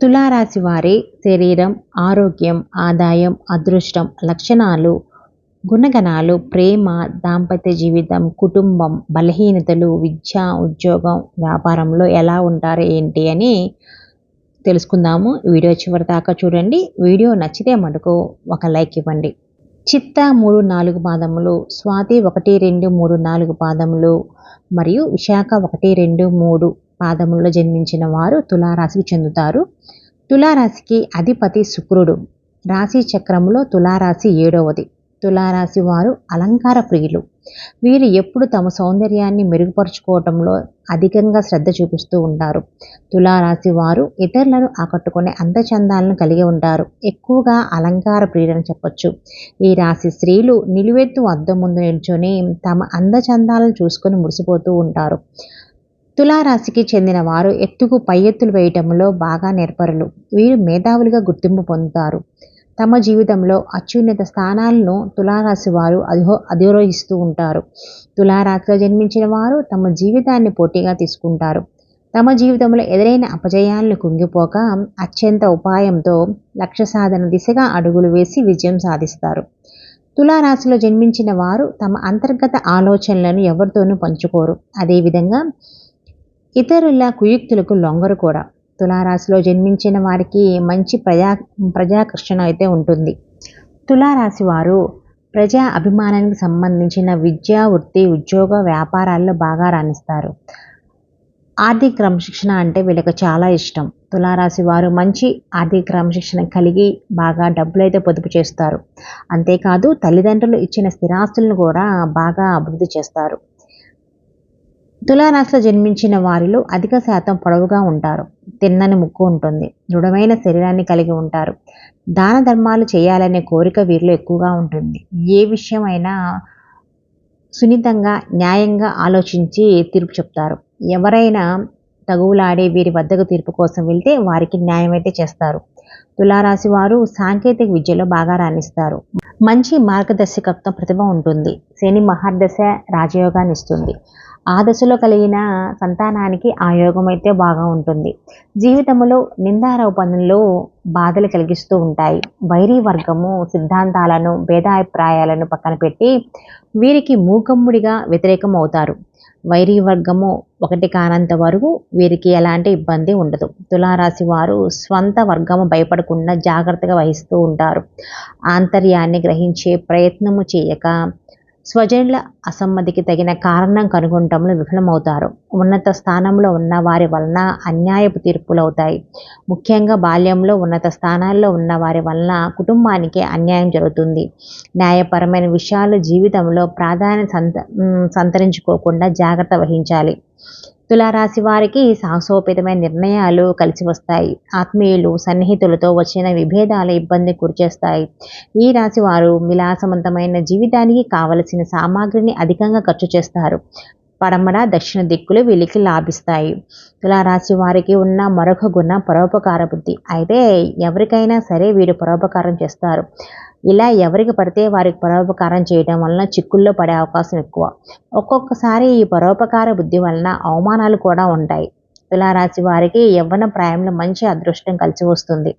తులారాశి వారి శరీరం ఆరోగ్యం ఆదాయం అదృష్టం లక్షణాలు గుణగణాలు ప్రేమ దాంపత్య జీవితం కుటుంబం బలహీనతలు విద్య ఉద్యోగం వ్యాపారంలో ఎలా ఉంటారు ఏంటి అని తెలుసుకుందాము. వీడియో చివరి దాకా చూడండి. వీడియో నచ్చితే మటుకు ఒక లైక్ ఇవ్వండి. చిత్త మూడు నాలుగు పాదములు స్వాతి ఒకటి రెండు మూడు నాలుగు పాదములు మరియు విశాఖ ఒకటి రెండు మూడు పాదముల్లో జన్మించిన వారు తులారాశికి చెందుతారు. తులారాశికి అధిపతి శుక్రుడు. రాశి చక్రంలో తులారాశి ఏడవది. తులారాశి వారు అలంకార ప్రియులు. వీరు ఎప్పుడు తమ సౌందర్యాన్ని మెరుగుపరుచుకోవటంలో అధికంగా శ్రద్ధ చూపిస్తూ ఉంటారు. తులారాశి వారు ఇతరులను ఆకట్టుకునే అందచందాలను కలిగి ఉంటారు. ఎక్కువగా అలంకార ప్రియులని చెప్పొచ్చు. ఈ రాశి స్త్రీలు నిలువెత్తు అద్దం ముందు నిల్చొని తమ అందచందాలను చూసుకొని మురిసిపోతూ ఉంటారు. తులారాశికి చెందిన వారు ఎత్తుకు పై ఎత్తులు వేయటంలో బాగా నేర్పరులు. వీరు మేధావులుగా గుర్తింపు పొందుతారు. తమ జీవితంలో అత్యున్నత స్థానాలను తులారాశి వారు అధిహో అధిరోహిస్తూ ఉంటారు. తులారాశిలో జన్మించిన వారు తమ జీవితాన్ని పోటీగా తీసుకుంటారు. తమ జీవితంలో ఎదురైన అపజయాలను కుంగిపోక అత్యంత ఉపాయంతో లక్ష్య సాధన దిశగా అడుగులు వేసి విజయం సాధిస్తారు. తులారాశిలో జన్మించిన వారు తమ అంతర్గత ఆలోచనలను ఎవరితోనూ పంచుకోరు. అదేవిధంగా ఇతరుల కుయుక్తులకు లొంగరు కూడా. తులారాశిలో జన్మించిన వారికి మంచి ప్రజా ప్రజాకర్షణ అయితే ఉంటుంది. తులారాశి వారు ప్రజా అభిమానానికి సంబంధించిన విద్యా వృత్తి ఉద్యోగ వ్యాపారాల్లో బాగా రాణిస్తారు. ఆర్థిక క్రమశిక్షణ అంటే వీళ్ళకి చాలా ఇష్టం. తులారాశి వారు మంచి ఆర్థిక క్రమశిక్షణ కలిగి బాగా డబ్బులు అయితే పొదుపు చేస్తారు. అంతేకాదు తల్లిదండ్రులు ఇచ్చిన స్థిరాస్తులను కూడా బాగా అభివృద్ధి చేస్తారు. తులారాశిలో జన్మించిన వారిలో అధిక శాతం పొడవుగా ఉంటారు. తిన్నని ముక్కు ఉంటుంది. దృఢమైన శరీరాన్ని కలిగి ఉంటారు. దాన ధర్మాలు చేయాలనే కోరిక వీరిలో ఎక్కువగా ఉంటుంది. ఏ విషయమైనా సున్నితంగా న్యాయంగా ఆలోచించి తీర్పు చెప్తారు. ఎవరైనా తగువులాడే వీరి వద్దకు తీర్పు కోసం వెళ్తే వారికి న్యాయం అయితే చేస్తారు. తులారాశి వారు సాంకేతిక విద్యలో బాగా రాణిస్తారు. మంచి మార్గదర్శకత్వం ప్రతిభ ఉంటుంది. శని మహర్దశ రాజయోగాన్ని ఇస్తుంది. ఆ దశలో కలిగిన సంతానానికి ఆ యోగం అయితే బాగా ఉంటుంది. జీవితంలో నిందారోపణలో బాధలు కలిగిస్తూ ఉంటాయి. వైరీ వర్గము సిద్ధాంతాలను భేదాభిప్రాయాలను పక్కన పెట్టి వీరికి మూకమ్ముడిగా వ్యతిరేకం అవుతారు. వైరీ వర్గము ఒకటి కానంత వరకు వీరికి ఎలాంటి ఇబ్బంది ఉండదు. తులారాశి వారు స్వంత వర్గము భయపడకుండా జాగ్రత్తగా వహిస్తూ ఉంటారు. ఆంతర్యాన్ని గ్రహించే ప్రయత్నము చేయక స్వజనుల అసమ్మతికి తగిన కారణం కనుగొనటంలో విఫలమవుతారు. ఉన్నత స్థానంలో ఉన్న వారి వలన అన్యాయపు తీర్పులు అవుతాయి ముఖ్యంగా బాల్యంలో ఉన్నత స్థానాల్లో ఉన్న వారి వలన కుటుంబానికి అన్యాయం జరుగుతుంది. న్యాయపరమైన విషయాలు జీవితంలో ప్రాధాన్యత సంత సంతరించుకోకుండా జాగ్రత్త వహించాలి. తులారాశి వారికి సాహసోపేతమైన నిర్ణయాలు కలిసి వస్తాయి. ఆత్మీయులు సన్నిహితులతో వచ్చిన విభేదాలు ఇబ్బంది గురిచేస్తాయి ఈ రాశి వారు విలాసవంతమైన జీవితానికి కావలసిన సామాగ్రిని అధికంగా ఖర్చు చేస్తారు. పడమర దక్షిణ దిక్కులు వీళ్ళకి లాభిస్తాయి. తులారాశి వారికి ఉన్న మరొక గుణ పరోపకార బుద్ధి. అయితే ఎవరికైనా సరే వీరు పరోపకారం చేస్తారు. ఇలా ఎవరికి పడితే వారికి పరోపకారం చేయడం వలన చిక్కుల్లో పడే అవకాశం ఎక్కువ. ఒక్కొక్కసారి ఈ పరోపకార బుద్ధి వలన అవమానాలు కూడా ఉంటాయి. తులారాశి వారికి యవ్వన ప్రాయంలో మంచి అదృష్టం కలిసి వస్తుంది.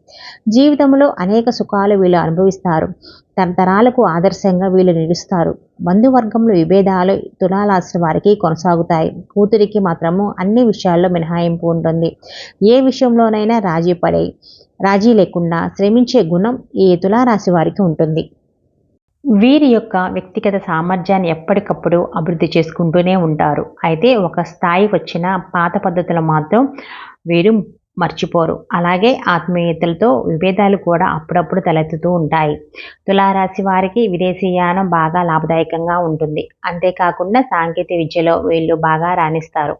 జీవితంలో అనేక సుఖాలు వీళ్ళు అనుభవిస్తారు. తరతరాలకు ఆదర్శంగా వీళ్ళు నిలుస్తారు. బంధువర్గంలో విభేదాలు తులారాశి వారికి కొనసాగుతాయి. కూతురికి మాత్రము అన్ని విషయాల్లో మినహాయింపు ఉంటుంది. ఏ విషయంలోనైనా రాజీ పడే రాజీ లేకుండా శ్రమించే గుణం ఈ తులారాశి వారికి ఉంటుంది. వీరి యొక్క వ్యక్తిగత సామర్థ్యాన్ని ఎప్పటికప్పుడు అభివృద్ధి చేసుకుంటూనే ఉంటారు. అయితే ఒక స్థాయి వచ్చిన పాత పద్ధతులు మాత్రం వీరు మర్చిపోరు. అలాగే ఆత్మీయతలతో విభేదాలు కూడా అప్పుడప్పుడు తలెత్తుతూ ఉంటాయి. తులారాశి వారికి విదేశీయానం బాగా లాభదాయకంగా ఉంటుంది. అంతేకాకుండా సాంకేతిక విద్యలో వీళ్ళు బాగా రాణిస్తారు.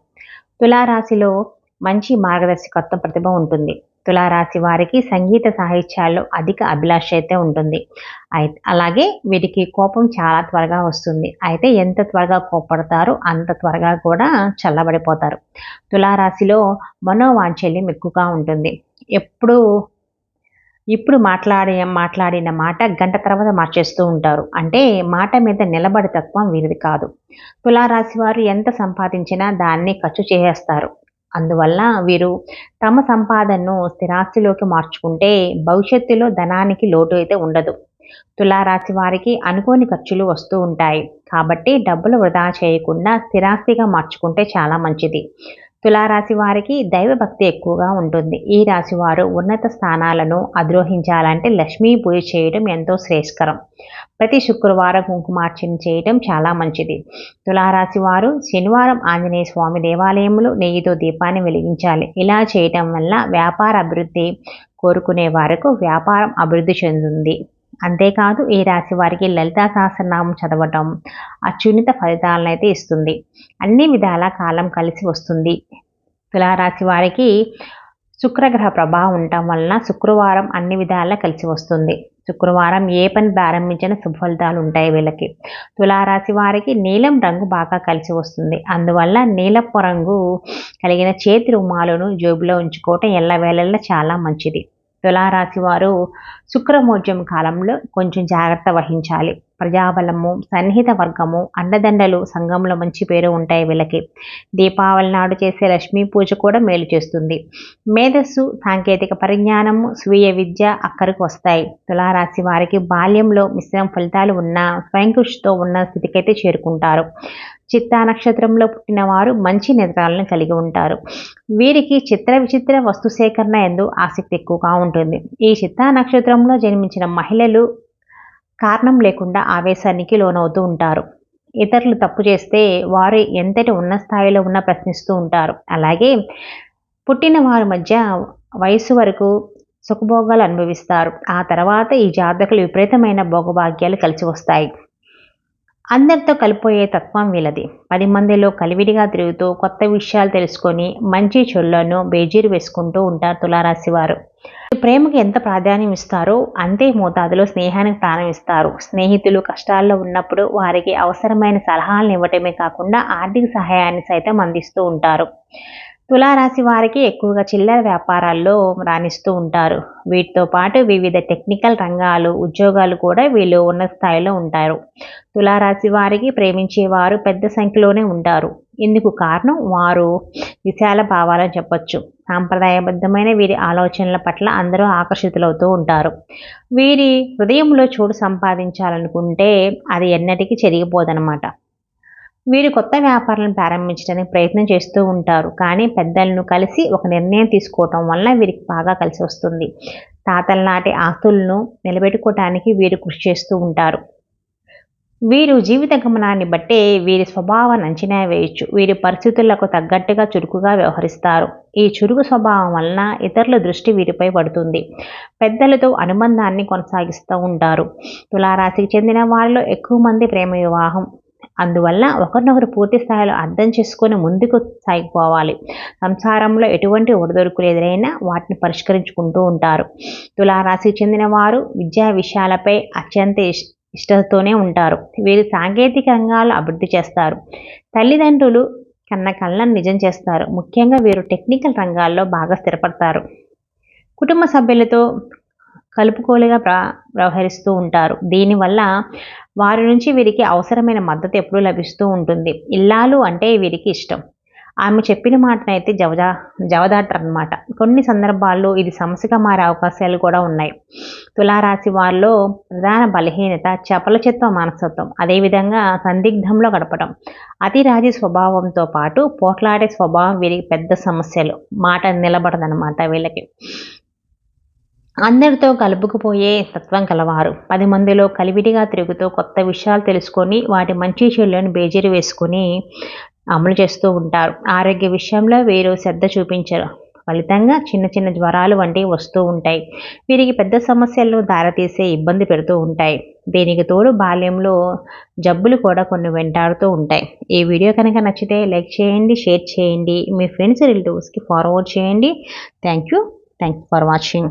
తులారాశిలో మంచి మార్గదర్శకత్వ ప్రతిభ ఉంటుంది. తులారాశి వారికి సంగీత సాహిత్యాల్లో అధిక అభిలాష అయితే ఉంటుంది. అయితే అలాగే వీరికి కోపం చాలా త్వరగా వస్తుంది. అయితే ఎంత త్వరగా కోపడతారో అంత త్వరగా కూడా చల్లబడిపోతారు. తులారాశిలో మనోవాంచల్యం ఎక్కువగా ఉంటుంది. ఎప్పుడు ఇప్పుడు మాట్లాడే మాట్లాడిన మాట గంట తర్వాత మార్చేస్తూ ఉంటారు. అంటే మాట మీద నిలబడి తత్వం వీరిది కాదు. తులారాశి వారు ఎంత సంపాదించినా దాన్ని ఖర్చు చేసేస్తారు. అందువల్ల వీరు తమ సంపాదనను స్థిరాస్తిలోకి మార్చుకుంటే భవిష్యత్తులో ధనానికి లోటు అయితే ఉండదు. తులారాశి వారికి అనుకోని ఖర్చులు వస్తూ ఉంటాయి. కాబట్టి డబ్బులు వృధా చేయకుండా స్థిరాస్తిగా మార్చుకుంటే చాలా మంచిది. తులారాశి వారికి దైవభక్తి ఎక్కువగా ఉంటుంది. ఈ రాశి వారు ఉన్నత స్థానాలను అధిరోహించాలంటే లక్ష్మీ పూజ చేయడం ఎంతో శ్రేష్కరం ప్రతి శుక్రవారం కుంకుమార్చన చేయడం చాలా మంచిది. తులారాశి వారు శనివారం ఆంజనేయ స్వామి దేవాలయంలో నెయ్యితో దీపాన్ని వెలిగించాలి. ఇలా చేయటం వల్ల వ్యాపార అభివృద్ధి కోరుకునే వారికి వ్యాపారం అభివృద్ధి చెందుతుంది. అంతేకాదు ఈ రాశి వారికి లలితా సహస్రనామం చదవటం అత్యున్నత ఫలితాలను అయితే ఇస్తుంది. అన్ని విధాల కాలం కలిసి వస్తుంది. తులారాశి వారికి శుక్రగ్రహ ప్రభావం ఉండటం వలన శుక్రవారం అన్ని విధాలా కలిసి వస్తుంది. శుక్రవారం ఏ పని ప్రారంభించిన శుభఫలితాలు ఉంటాయి వీళ్ళకి. తులారాశి వారికి నీలం రంగు బాగా కలిసి వస్తుంది. అందువల్ల నీలపు రంగు కలిగిన చేతి రుమాలను జోబులో ఉంచుకోవటం ఎల్లవేళల్లో చాలా మంచిది. తులారాశి వారు శుక్రమోర్జం కాలంలో కొంచెం జాగ్రత్త వహించాలి. ప్రజాబలము సన్నిహిత వర్గము అండదండలు సంఘంలో మంచి పేరు ఉంటాయి వీళ్ళకి. దీపావళి నాడు చేసే లక్ష్మీ పూజ కూడా మేలు చేస్తుంది. మేధస్సు సాంకేతిక పరిజ్ఞానము స్వీయ విద్య అక్కడికి వస్తాయి. తులారాశి వారికి బాల్యంలో మిశ్రమ ఫలితాలు ఉన్న స్వయం కృషితో ఉన్న స్థితికైతే చేరుకుంటారు. చిత్తా నక్షత్రంలో పుట్టిన వారు మంచి నిద్రాలను కలిగి ఉంటారు. వీరికి చిత్ర విచిత్ర వస్తు సేకరణ ఎందు ఆసక్తి ఎక్కువగా ఉంటుంది. ఈ చిత్తా నక్షత్రంలో జన్మించిన మహిళలు కారణం లేకుండా ఆవేశానికి లోనవుతూ ఉంటారు. ఇతరులు తప్పు చేస్తే వారు ఎంతటి ఉన్న స్థాయిలో ఉన్న ప్రశ్నిస్తూ ఉంటారు. అలాగే పుట్టిన వారి మధ్య వయసు వరకు సుఖభోగాలు అనుభవిస్తారు. ఆ తర్వాత ఈ జాతకులు విపరీతమైన భోగభాగ్యాలు కలిసి వస్తాయి. అందరితో కలిపోయే తత్వం వీళ్ళది. పది మందిలో కలివిడిగా తిరుగుతూ కొత్త విషయాలు తెలుసుకొని మంచి చెడులను బేజీరు వేసుకుంటూ ఉంటారు తులారాశి వారు. ప్రేమకి ఎంత ప్రాధాన్యం ఇస్తారో అంతే మోతాదులో స్నేహానికి ప్రాణం ఇస్తారు. స్నేహితులు కష్టాల్లో ఉన్నప్పుడు వారికి అవసరమైన సలహాలను ఇవ్వటమే కాకుండా ఆర్థిక సహాయాన్ని సైతం అందిస్తూ ఉంటారు. తులారాశి వారికి ఎక్కువగా చిల్లర వ్యాపారాల్లో రాణిస్తూ ఉంటారు. వీటితో పాటు వివిధ టెక్నికల్ రంగాలు ఉద్యోగాలు కూడా వీళ్ళు ఉన్న స్థాయిలో ఉంటారు. తులారాశి వారికి ప్రేమించేవారు పెద్ద సంఖ్యలోనే ఉంటారు. ఇందుకు కారణం వారు విశాల భావాలని చెప్పొచ్చు. సాంప్రదాయబద్ధమైన వీరి ఆలోచనల పట్ల అందరూ ఆకర్షితులవుతూ ఉంటారు. వీరి హృదయంలో చోటు సంపాదించాలనుకుంటే అది ఎన్నటికీ చెరిగిపోదనమాట వీరు కొత్త వ్యాపారాలను ప్రారంభించడానికి ప్రయత్నం చేస్తూ ఉంటారు. కానీ పెద్దలను కలిసి ఒక నిర్ణయం తీసుకోవటం వలన వీరికి బాగా కలిసి వస్తుంది. తాతల నాటి ఆస్తులను నిలబెట్టుకోవటానికి వీరు కృషి చేస్తూ ఉంటారు. వీరు జీవిత గమనాన్ని బట్టే వీరి స్వభావాన్ని అంచనా వేయచ్చు. వీరి పరిస్థితులకు తగ్గట్టుగా చురుకుగా వ్యవహరిస్తారు. ఈ చురుకు స్వభావం వలన ఇతరుల దృష్టి వీరిపై పడుతుంది. పెద్దలతో అనుబంధాన్ని కొనసాగిస్తూ ఉంటారు. తులారాశికి చెందిన వారిలో ఎక్కువ మంది ప్రేమ వివాహం అందువల్ల ఒకరినొకరు పూర్తి స్థాయిలో అర్థం చేసుకొని ముందుకు సాగిపోవాలి. సంసారంలో ఎటువంటి ఒడిదొడుకులు ఎదురైనా వాటిని పరిష్కరించుకుంటూ ఉంటారు. తులారాశికి చెందిన వారు విద్యా విషయాలపై అత్యంత ఇష్టతోనే ఉంటారు. వీరు సాంకేతిక రంగాలు అభివృద్ధి చేస్తారు. తల్లిదండ్రులు కన్న కళ్ళను నిజం చేస్తారు. ముఖ్యంగా వీరు టెక్నికల్ రంగాల్లో బాగా స్థిరపడతారు. కుటుంబ సభ్యులతో కలుపుకోలుగా ప్ర వ్యవహరిస్తూ ఉంటారు. దీనివల్ల వారి నుంచి వీరికి అవసరమైన మద్దతు ఎప్పుడూ లభిస్తూ ఉంటుంది. ఇల్లాలు అంటే వీరికి ఇష్టం. ఆమె చెప్పిన మాటనైతే జవదా జవదాటరనమాట కొన్ని సందర్భాల్లో ఇది సమస్యగా మారే అవకాశాలు కూడా ఉన్నాయి. తులారాశి వారిలో ప్రధాన బలహీనత చపలచిత్వ మనస్తత్వం అదేవిధంగా సందిగ్ధంలో గడపడం అతిరాజీ స్వభావంతో పాటు పోట్లాడే స్వభావం వీరికి పెద్ద సమస్యలు. మాట నిలబడదనమాట వీళ్ళకి. అందరితో కలుపుకుపోయే తత్వం కలవారు. పది మందిలో కలివిడిగా తిరుగుతూ కొత్త విషయాలు తెలుసుకొని వాటి మంచి చెడులను బేజీరు వేసుకొని అమలు చేస్తూ ఉంటారు. ఆరోగ్య విషయంలో వీరు శ్రద్ధ చూపించరు. ఫలితంగా చిన్న చిన్న జ్వరాలు వంటివి వస్తూ ఉంటాయి. వీరికి పెద్ద సమస్యలను దారితీసే ఇబ్బంది పెడుతూ ఉంటాయి. దీనికి తోడు బాల్యంలో జబ్బులు కూడా కొన్ని వెంటాడుతూ ఉంటాయి. ఈ వీడియో కనుక నచ్చితే లైక్ చేయండి షేర్ చేయండి. మీ ఫ్రెండ్స్ రిలేటివ్స్కి ఫార్వర్డ్ చేయండి. Thank you thank you for watching.